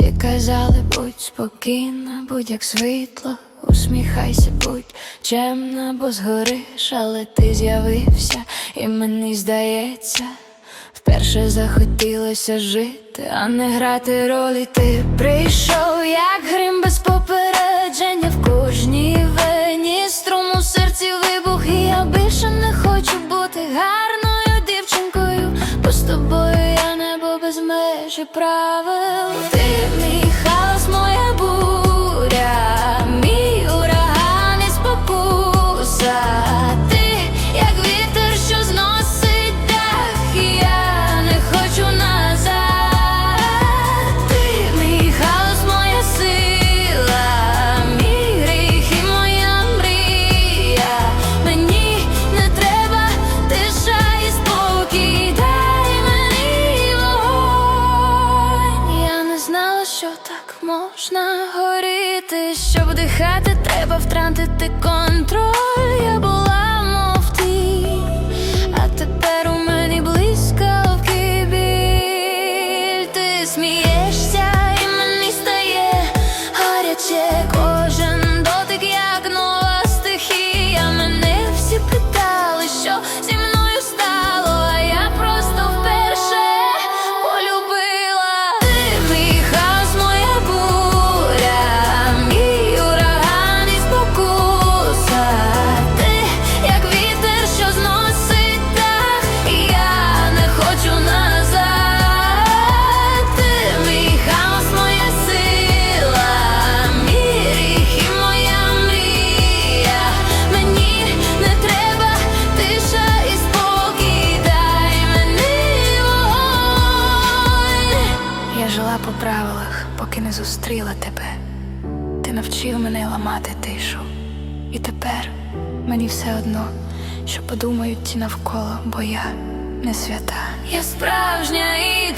Всі казали, будь спокійна, будь як світло, усміхайся, будь чемна, бо згориш, але ти з'явився, і мені здається, вперше захотілося жити, а не грати ролі. Ти прийшов, як грим без попередження в кожній вені, струм у серці вибух, і я більше не хочу бути гарною дівчинкою, бо з тобою я небо без межі правил. Що так можна горіти. Щоб дихати, треба втратити контроль. Жила по правилах, поки не зустріла тебе. Ти навчив мене ламати тишу. І тепер мені все одно, що подумають ті навколо, бо я не свята. Я справжня і